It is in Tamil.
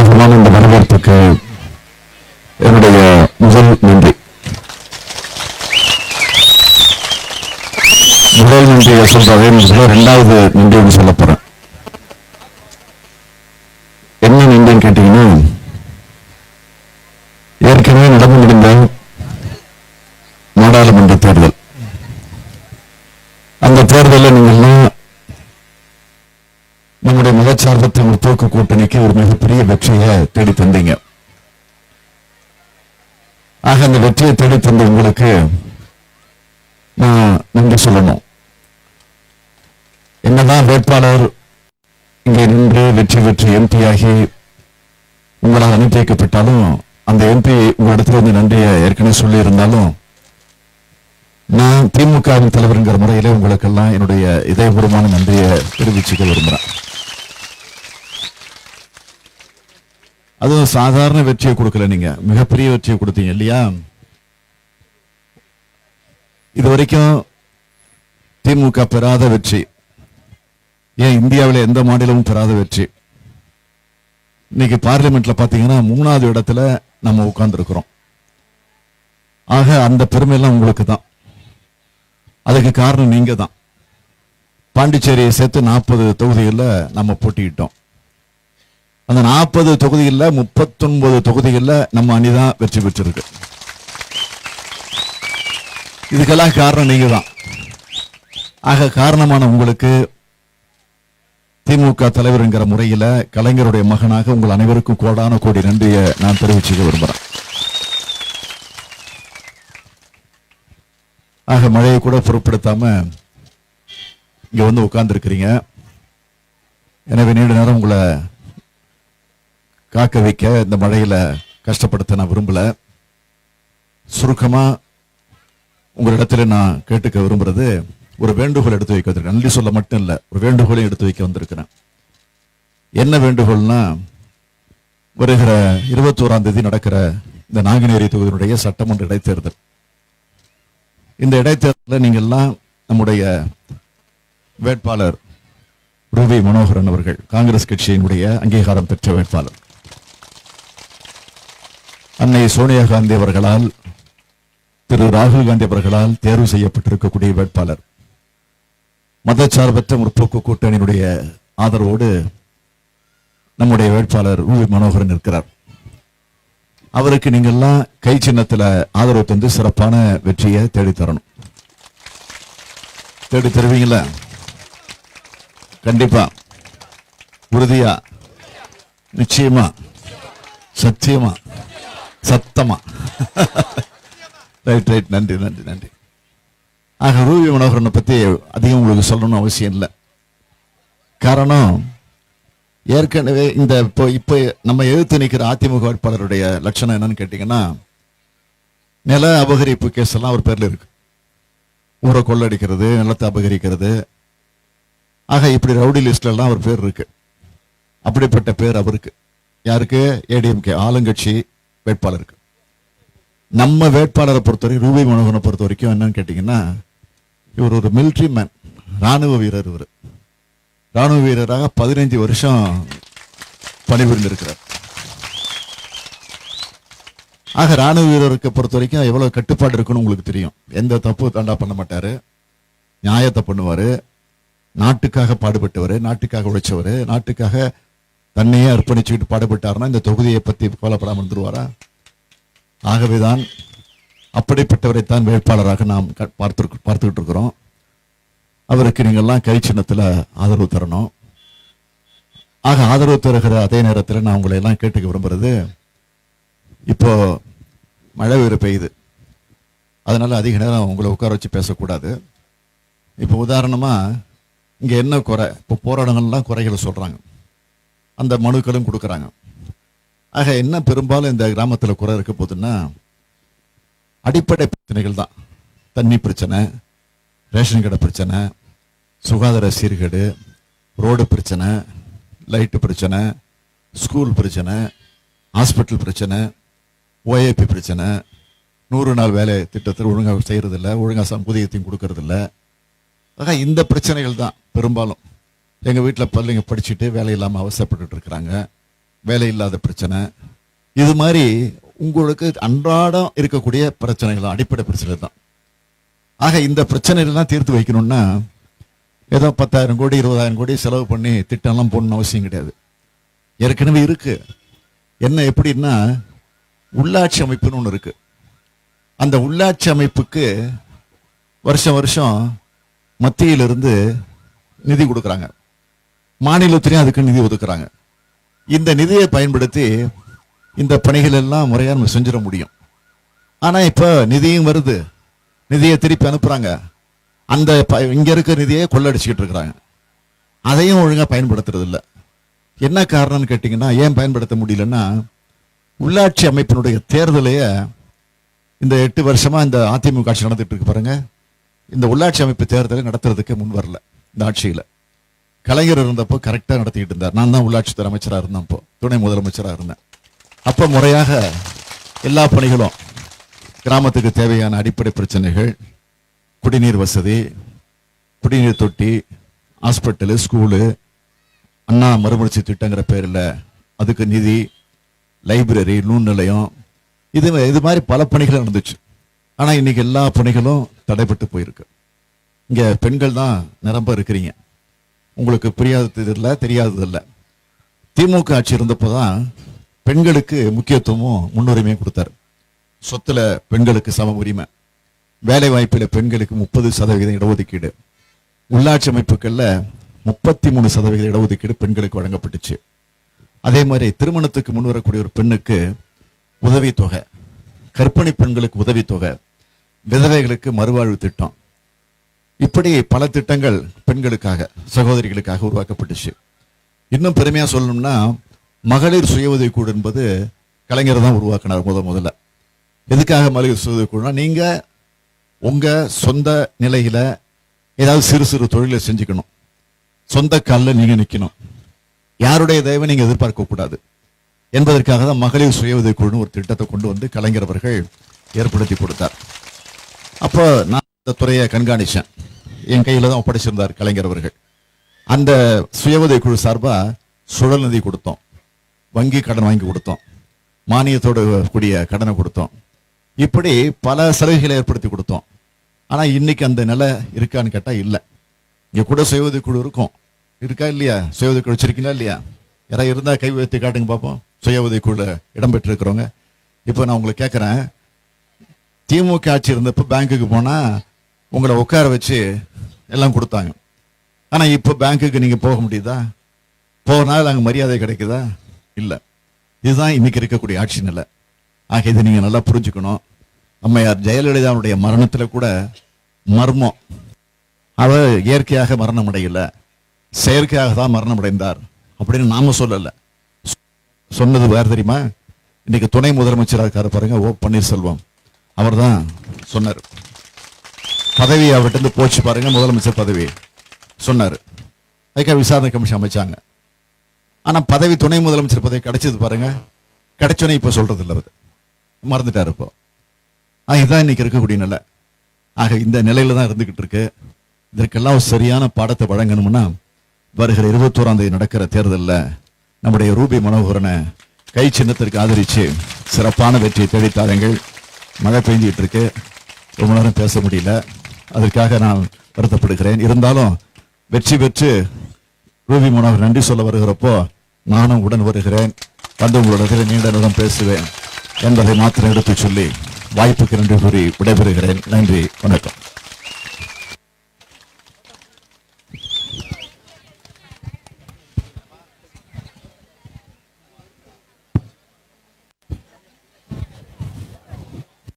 உற்சாகமான இந்த வரவேற்புக்கு என்னுடைய முதல் நன்றி. முதல் நன்றியை சொல்றதே முதல்ல ரெண்டாவது நன்றின்னு சொல்ல போறேன் என்ன நன்றின்னு கேட்டீங்கன்னா ஏற்கனவே நடந்து முடிந்த நாடாளுமன்ற தேர்தல் அந்த தேர்தலில் நீங்கள்லாம் நம்முடைய மதச்சார்பற்ற முற்போக்கு கூட்டணிக்கு ஒரு மிகப்பெரிய வெற்றியை தேடி தந்தீங்க ஆக அந்த வெற்றியை தேடி தந்த உங்களுக்கு நான் நன்றி சொல்லணும். என்னதான் வேட்பாளர் இங்கே நின்று வெற்றி பெற்று எம்பி ஆகி உங்களால் அனுப்பி வைக்கப்பட்டாலும் அந்த எம்பி உங்களிடத்துல வந்து நன்றியை ஏற்கனவே சொல்லி இருந்தாலும் நான் திமுகவின் தலைவருங்கிற முறையிலே உங்களுக்கெல்லாம் என்னுடைய இதயபூர்வமான நன்றியை தெரிவிச்சுக்க விரும்புகிறேன் அதுவும் சாதாரண வெற்றியை கொடுக்கல நீங்க. மிகப்பெரிய வெற்றியை கொடுத்தீங்க இல்லையா? இது வரைக்கும் திமுக பெறாத வெற்றி ஏன் இந்தியாவில் எந்த மாநிலமும் பெறாத வெற்றி. இன்னைக்கு பார்லிமெண்ட்ல பாத்தீங்கன்னா மூணாவது இடத்துல நம்ம உட்கார்ந்துருக்கிறோம். ஆக அந்த பெருமையெல்லாம் உங்களுக்கு தான். அதுக்கு காரணம் நீங்க தான் பாண்டிச்சேரியை சேர்த்து நாற்பது தொகுதிகளில் நம்ம போட்டியிட்டோம். அந்த நாற்பது தொகுதிகளில் முப்பத்தொன்பது தொகுதிகளில் நம்ம அணிதான் வெற்றி பெற்றிருக்கு. இதுக்கெல்லாம் காரணம் நீங்க தான். ஆக காரணமான உங்களுக்கு திமுக தலைவருங்கிற முறையில் கலைஞருடைய மகனாக உங்கள் அனைவருக்கும் கோடான கோடி நன்றியை நான் தெரிவிச்சுக்க விரும்புகிறேன் ஆக மழையை கூட பொருட்படுத்தாம இங்க வந்து உட்கார்ந்துருக்கிறீங்க. எனவே நீண்ட நேரம் உங்களை காக்க வைக்க இந்த மழையில கஷ்டப்படுத்த நான் விரும்பல. சுருக்கமா உங்களிடத்துல நான் கேட்டுக்க விரும்புறது ஒரு வேண்டுகோள் எடுத்து வைக்க வந்திருக்கேன். நன்றி சொல்ல மட்டும் இல்லை ஒரு வேண்டுகோளையும் எடுத்து வைக்க வந்திருக்கிறேன். என்ன வேண்டுகோள்னா வருகிற இருபத்தோராம் தேதி நடக்கிற இந்த நாங்குநேரி தொகுதியினுடைய சட்டமன்ற இடைத்தேர்தல். இந்த இடைத்தேர்தலில் நீங்க எல்லாம் நம்முடைய வேட்பாளர் ரூபி மனோகரன் அவர்கள் காங்கிரஸ் கட்சியினுடைய அங்கீகாரம் பெற்ற வேட்பாளர். அன்னை சோனியா காந்தி அவர்களால் திரு ராகுல் காந்தி அவர்களால் தேர்வு செய்யப்பட்டிருக்கக்கூடிய வேட்பாளர். மதச்சார்பற்ற முற்போக்கு கூட்டணியினுடைய ஆதரவோடு நம்முடைய வேட்பாளர் ரூபி மனோகரன் இருக்கிறார் அவருக்கு நீங்கள்லாம் கை சின்னத்தில் ஆதரவு தந்து சிறப்பான வெற்றியை தேடித்தரணும். தேடி தருவீங்களா? கண்டிப்பா. உறுதியா? நிச்சயமா. சத்தியமா. சத்தமா. ரைட் ரைட் நன்றி நன்றி நன்றி. ஆக ரூபி மனோகரனை பத்தி அதிகம் உங்களுக்கு சொல்லணும்னு அவசியம் இல்லை. காரணம் ஏற்கனவே இந்த இப்போ இப்போ நம்ம எதிர்த்து நிற்கிற அதிமுக வேட்பாளருடைய லட்சணம் என்னன்னு கேட்டீங்கன்னா நில அபகரிப்பு கேஸ் எல்லாம் அவர் பேர்ல இருக்கு. ஊரை கொள்ளடிக்கிறது நிலத்தை அபகரிக்கிறது. ஆக இப்படி ரவுடி லிஸ்ட்ல எல்லாம் அவர் பேர் இருக்கு. அப்படிப்பட்ட பேர் அவருக்கு. யாருக்கு? ஏடிஎம்கே. ஆளுங்கட்சி வேட்பாளருக்கு. நம்ம வேட்பாளரை பொறுத்தவரைக்கும் ரூபி மனோகனை பொறுத்த வரைக்கும் என்னன்னு கேட்டீங்கன்னா இவர் ஒரு மிலிட்ரி மேன் ராணுவ வீரர் இவர். ராணுவ வீரராக பதினைஞ்சு வருஷம் பணிபுரிந்திருக்கிறார். ஆக ராணுவ வீரருக்கு பொறுத்த வரைக்கும் எவ்வளவு கட்டுப்பாடு இருக்குன்னு உங்களுக்கு தெரியும். எந்த தப்பு தாண்டா பண்ண மாட்டார். நியாயத்தை பண்ணுவாரு. நாட்டுக்காக பாடுபட்டவர் நாட்டுக்காக உழைச்சவர் நாட்டுக்காக தன்னையே அர்ப்பணிச்சுக்கிட்டு பாடுபட்டாருன்னா இந்த தொகுதியை பத்தி கவலைப்படாமல் இருந்துருவாரா? ஆகவேதான் அப்படிப்பட்டவரைத்தான் வேட்பாளராக நாம் பார்த்து பார்த்துக்கிட்டு இருக்கிறோம். அவருக்கு நீங்கள்லாம் கை சின்னத்தில் ஆதரவு தரணும். ஆக ஆதரவு தருகிற அதே நேரத்தில் நான் உங்களை எல்லாம் கேட்டுக்க விரும்புறது இப்போ மழை வேறு பெய்யுது. அதனால அதிக நேரம் உங்களை உட்கார வச்சு பேசக்கூடாது. இப்போ உதாரணமாக இங்கே என்ன குறை? இப்போ போராடங்கள்லாம் குறைகளை சொல்கிறாங்க அந்த மனுக்களும் கொடுக்குறாங்க. ஆக என்ன பெரும்பாலும் இந்த கிராமத்தில் குறை இருக்க போதுன்னா அடிப்படை பிரச்சனைகள் தான். தண்ணி பிரச்சனை ரேஷன் கடை பிரச்சனை சுகாதார சீர்கேடு ரோடு பிரச்சனை லைட்டு பிரச்சனை ஸ்கூல் பிரச்சனை ஹாஸ்பிட்டல் பிரச்சனை ஓஏபி பிரச்சனை நூறு நாள் வேலை திட்டத்தில் ஒழுங்காக செய்கிறதில்ல ஒழுங்காக சம்பூதியத்தையும் கொடுக்கறதில்ல. ஆக இந்த பிரச்சனைகள் தான் பெரும்பாலும். எங்கள் வீட்டில் பிள்ளைங்க படிச்சுட்டு வேலை இல்லாமல் அவசரப்பட்டுட்டு இருக்கிறாங்க. வேலை இல்லாத பிரச்சனை. இது மாதிரி உங்களுக்கு அன்றாடம் இருக்கக்கூடிய பிரச்சனைகள் அடிப்படை பிரச்சனை தான். ஆக இந்த பிரச்சனைகள்லாம் தீர்த்து வைக்கணும்னா ஏதோ பத்தாயிரம் கோடி இருபதாயிரம் கோடி செலவு பண்ணி திட்டம்லாம் போடணும்னு அவசியம் கிடையாது. ஏற்கனவே இருக்குது என்ன எப்படின்னா உள்ளாட்சி அமைப்புன்னு ஒன்று இருக்குது அந்த உள்ளாட்சி அமைப்புக்கு வருஷம் வருஷம் மத்தியிலிருந்து நிதி கொடுக்குறாங்க. மாநிலத்திலையும் அதுக்கு நிதி ஒதுக்குறாங்க. இந்த நிதியை பயன்படுத்தி இந்த பணிகள் எல்லாம் முறையாக நம்ம செஞ்சிட முடியும். ஆனால் இப்போ நிதியும் வருது. நிதியை திருப்பி அனுப்புகிறாங்க அந்த ப- இங்கே இருக்க நிதியை கொள்ளடிச்சுக்கிட்டு இருக்கிறாங்க. அதையும் ஒழுங்காக பயன்படுத்துறதில்ல என்ன காரணம்னு கேட்டிங்கன்னா ஏன் பயன்படுத்த முடியலன்னா உள்ளாட்சி அமைப்பினுடைய தேர்தலையே இந்த எட்டு வருஷமாக இந்த அதிமுக ஆட்சி நடந்துகிட்டு இருக்கு பாருங்கள் இந்த உள்ளாட்சி அமைப்பு தேர்தலை நடத்துறதுக்கு முன் வரல இந்த ஆட்சியில். கலைஞர் இருந்தப்போ கரெக்டாக நடத்திக்கிட்டு இருந்தார். நான் தான் உள்ளாட்சித்துறை அமைச்சராக இருந்தேன் அப்போது துணை முதலமைச்சராக இருந்தேன். அப்போ முறையாக எல்லா பணிகளும் கிராமத்துக்கு தேவையான அடிப்படை பிரச்சனைகள் குடிநீர் வசதி குடிநீர் தொட்டி ஹாஸ்பிட்டலு ஸ்கூலு அண்ணா மறுமலர்ச்சி திட்டங்கிற பேரில் அதுக்கு நிதி லைப்ரரி நூல் நிலையம் இது இது மாதிரி பல பணிகள் நடந்துச்சு. ஆனால் இன்றைக்கி எல்லா பணிகளும் தடைப்பட்டு போயிருக்கு. இங்கே பெண்கள் தான் நிரம்ப இருக்கிறீங்க. உங்களுக்கு புரியாதது இல்லை தெரியாதது இல்லை. திமுக ஆட்சி இருந்தப்போ தான் பெண்களுக்கு முக்கியத்துவமும் முன்னுரிமையும் கொடுத்தாரு. சொத்தில் பெண்களுக்கு சம உரிமை. வேலை வாய்ப்பில் பெண்களுக்கு முப்பது சதவீதம் இடஒதுக்கீடு. உள்ளாட்சி அமைப்புகளில் முப்பத்தி மூணு சதவீத இடஒதுக்கீடு பெண்களுக்கு வழங்கப்பட்டுச்சு. அதே மாதிரி திருமணத்துக்கு முன் வரக்கூடிய ஒரு பெண்ணுக்கு உதவித்தொகை கர்ப்பிணி பெண்களுக்கு உதவித்தொகை விதவைகளுக்கு மறுவாழ்வு திட்டம். இப்படி பல திட்டங்கள் பெண்களுக்காக சகோதரிகளுக்காக உருவாக்கப்பட்டுச்சு. இன்னும் பெருமையாக சொல்லணும்னா மகளிர் சுய உதவிக்குழு என்பது கலைஞர் தான் உருவாக்கினார் முத முதல்ல. எதுக்காக மகளிர் சுய உதவிக்குழுனா நீங்கள் உங்கள் சொந்த நிலையில் ஏதாவது சிறு சிறு தொழிலை செஞ்சுக்கணும். சொந்த காலில் நீங்கள் நிற்கணும் யாருடைய தயவை நீங்கள் எதிர்பார்க்கக்கூடாது என்பதற்காக தான் மகளிர் சுய உதவிக்குழுன்னு ஒரு திட்டத்தை கொண்டு வந்து கலைஞர் அவர்கள் ஏற்படுத்தி கொடுத்தார். அப்போ நான் இந்த துறையை கண்காணிச்சேன். என் கையில தான் ஒப்படைச்சிருந்தார் கலைஞர் அவர்கள். அந்த சுய உதவிக்குழு சார்பா சுழல் நிதி கொடுத்தோம். வங்கி கடன் வாங்கி கொடுத்தோம். மானியத்தோடு கூடிய கடனை கொடுத்தோம். இப்படி பல சலுகைகளை ஏற்படுத்தி கொடுத்தோம். ஆனா இன்னைக்கு அந்த நிலை இருக்கான்னு கேட்டால் இல்லை. இங்க கூட சுய உதவிக்குழு இருக்கும். இருக்கா இல்லையா? சுய உதவிக்குழு வச்சிருக்கீங்களா இல்லையா? யாராவது இருந்தால் கை உயர்த்தி காட்டுங்க பார்ப்போம் சுய உதவி இடம்பெற்று இடம்பெற்றிருக்கிறவங்க. இப்போ நான் உங்களை கேட்குறேன் திமுக ஆட்சி இருந்தப்போ பேங்க்குக்கு போனால் உங்களை உட்கார வச்சு எல்லாம் கொடுத்தாங்க. ஆனால் இப்போ பேங்க்குக்கு நீங்கள் போக முடியுதா? போனால் அங்கே மரியாதை கிடைக்குதா? இல்லை. இதுதான் இன்னைக்கு இருக்கக்கூடிய ஆட்சி நிலை. ஆக இதை நீங்கள் நல்லா புரிஞ்சுக்கணும். அம்மையார் ஜெயலலிதாவுடைய மரணத்தில் கூட மர்மம். அவர் இயற்கையாக மரணம் அடையலை செயற்கையாக தான் மரணம் அடைந்தார் அப்படின்னு நாம சொல்லலை. சொன்னது வேறு தெரியுமா? இன்னைக்கு துணை முதலமைச்சராக இருக்காரு பாருங்க ஓ பன்னீர்செல்வம். அவர்தான் சொன்னார். பதவி அவர்கிட்ட இருந்து போச்சு பாருங்க முதலமைச்சர் பதவி. சொன்னார். அதுக்காக விசாரணை கமிஷன் அமைச்சாங்க. ஆனால் பதவி துணை முதலமைச்சர் பதவி கிடைச்சது பாருங்க. கிடைச்சோன்னே இப்போ சொல்றது இல்லை அவர். மறந்துட்டார் இப்போ. ஆக இதுதான் இன்னைக்கு இருக்கக்கூடிய நிலை. ஆக இந்த நிலையில தான் இருந்துகிட்டு இருக்கு. இதற்கெல்லாம் ஒரு சரியான பாடத்தை வழங்கணும்னா வருகிற இருபத்தோராம் தேதி நடக்கிற தேர்தலில் நம்முடைய ரூபி மனோகரனை கை சின்னத்திற்கு ஆதரிச்சு சிறப்பான வெற்றியை தேடித்தாருங்கள் மழை பெஞ்சிட்டு இருக்கு. ரொம்ப நேரம் பேச முடியல. அதற்காக நான் வருத்தப்படுகிறேன். இருந்தாலும் வெற்றி பெற்று ரூபி மனோகர் நன்றி சொல்ல வருகிறப்போ நானும் உடன் வருகிறேன். வந்து உங்களிடத்தில் நீண்ட நேரம் பேசுவேன் என்பதை மாத்திரம் எடுத்துச் சொல்லி வாய்ப்புக்கு நன்றி கூறி விடைபெறுகிறேன். நன்றி வணக்கம்.